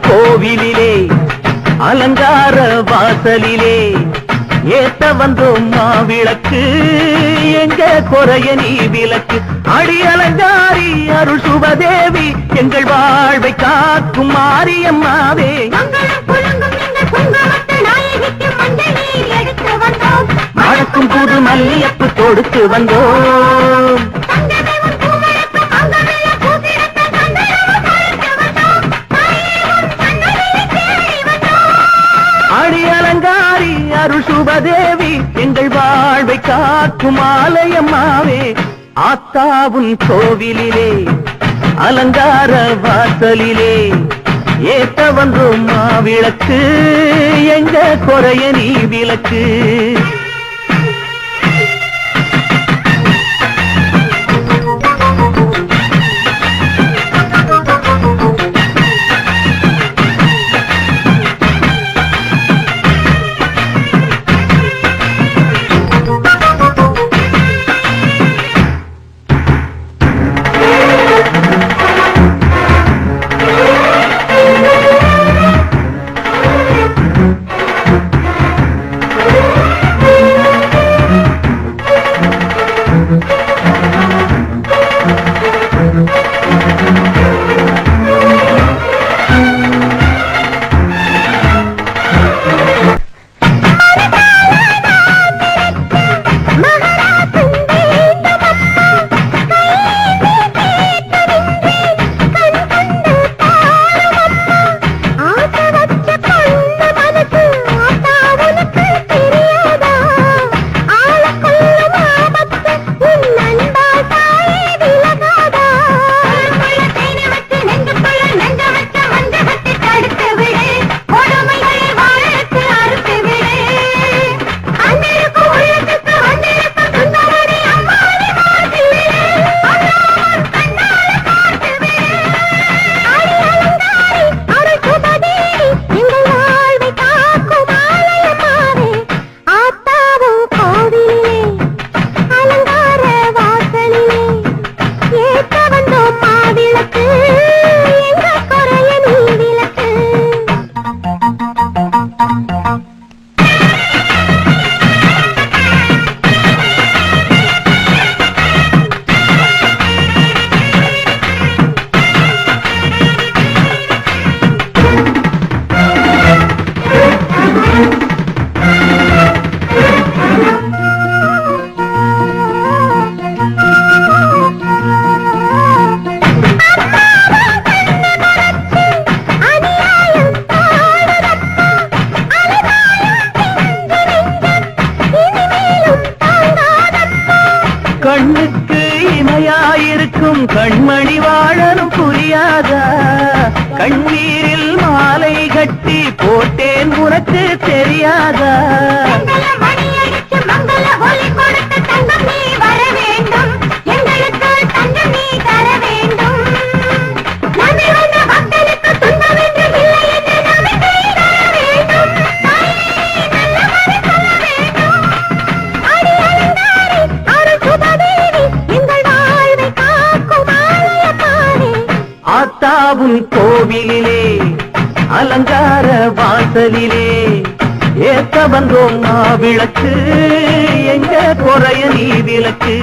கோவிலிலே அலங்கார வாசலிலே ஏத்த வந்தோம் மாவிளக்கு. எங்க குறைய நீ விளக்கு? அடி அலங்காரி அருள் சுபதேவி எங்கள் வாழ்வை காக்கும் மாரியம்மாவே. மணக்கும் புது மல்லியப்பு கொடுத்து வந்தோம். தேவி எங்கள் வாழ்வை காக்கும் ஆலயம்மாவே ஆத்தாவும் கோவிலிலே அலங்கார வாசலிலே. ஏத்த வந்து மாவிளக்கு எங்க குறைய நீ விளக்கு. இமையாயிருக்கும் கண்மணி வாழனும் புரியாதா? கண்ணீரில் மாலை கட்டி போட்டேன் உனக்கு தெரியாதா? வாசலிலே ஏத்த வந்தோம் மா விளக்கு எங்க குறைய நீ விளக்கு?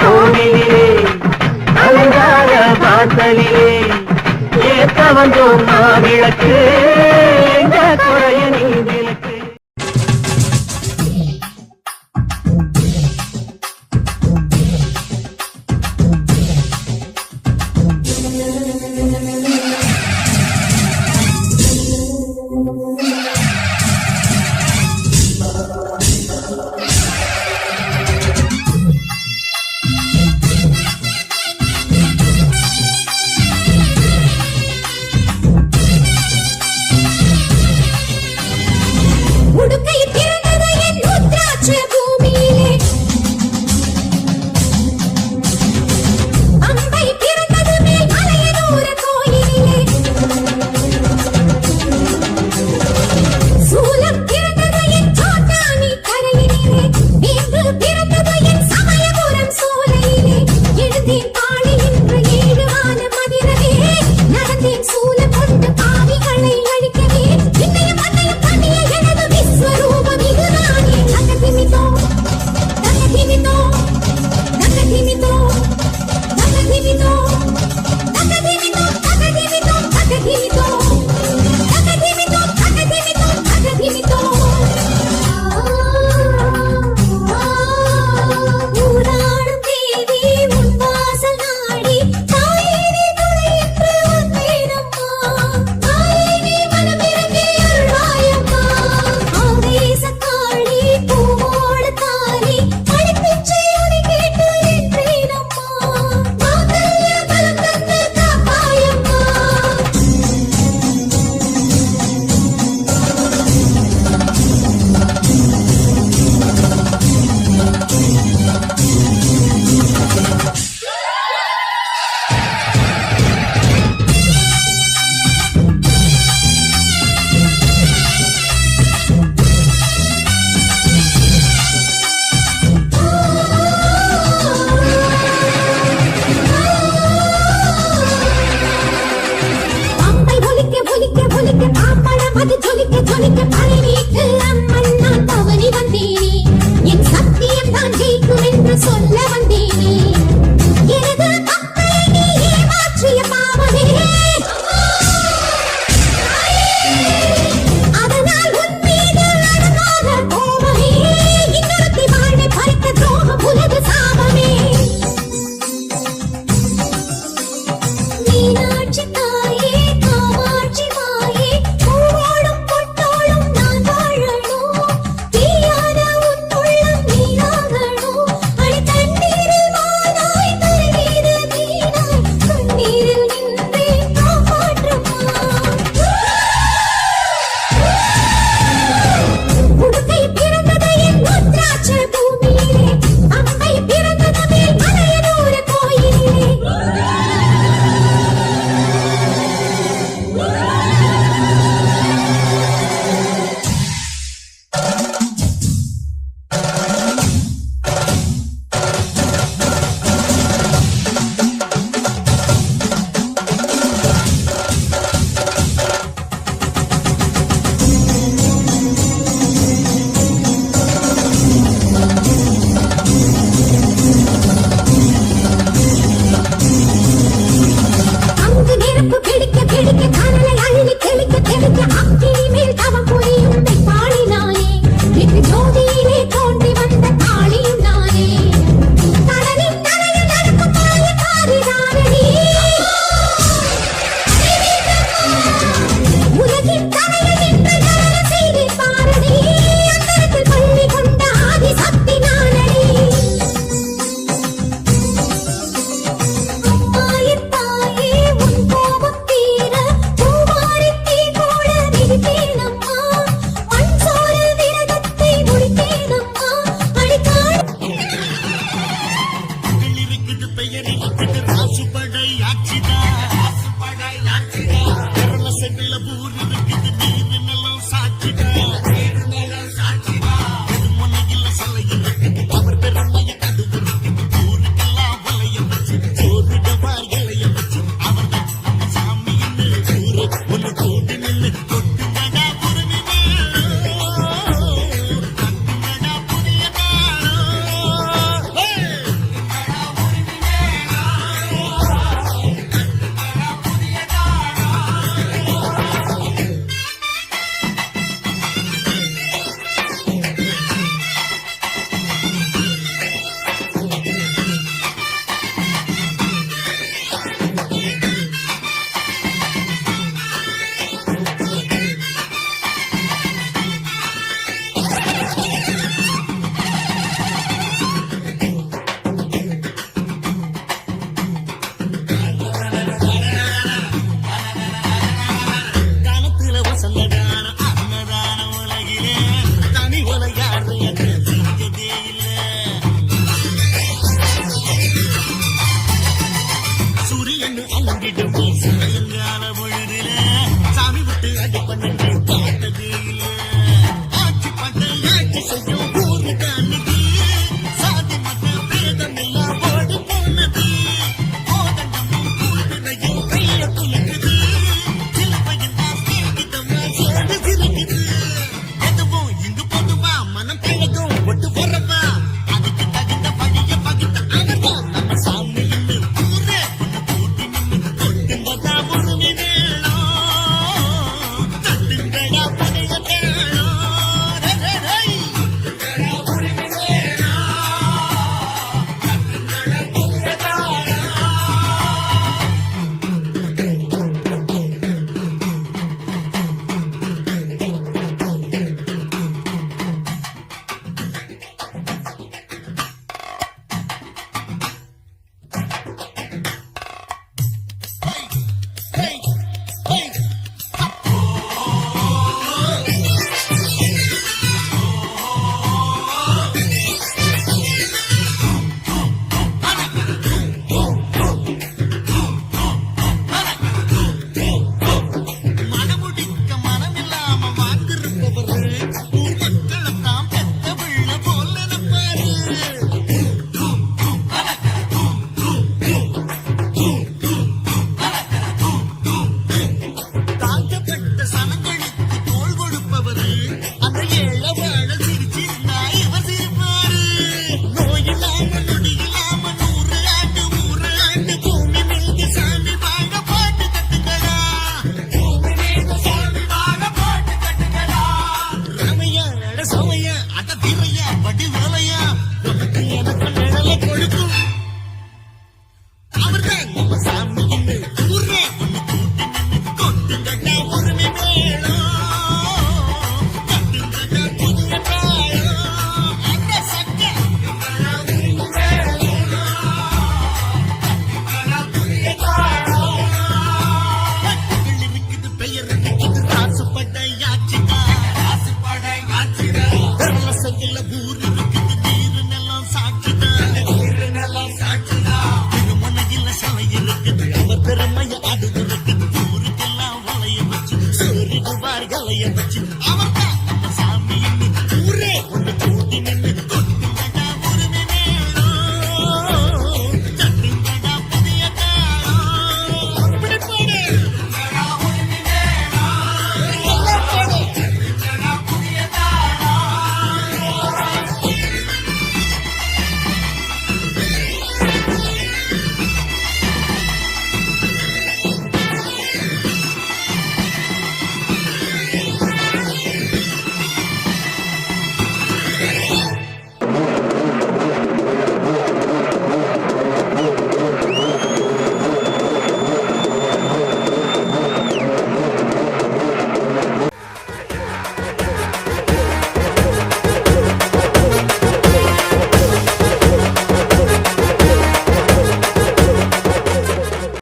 கோவிலே அலங்கார வாசலிலே ஏத்த வந்தோம் மா விளக்கு எங்க குறை பிடிக்க பிடிக்க காதலை அள்ளி தெளிக்க தெளிக்க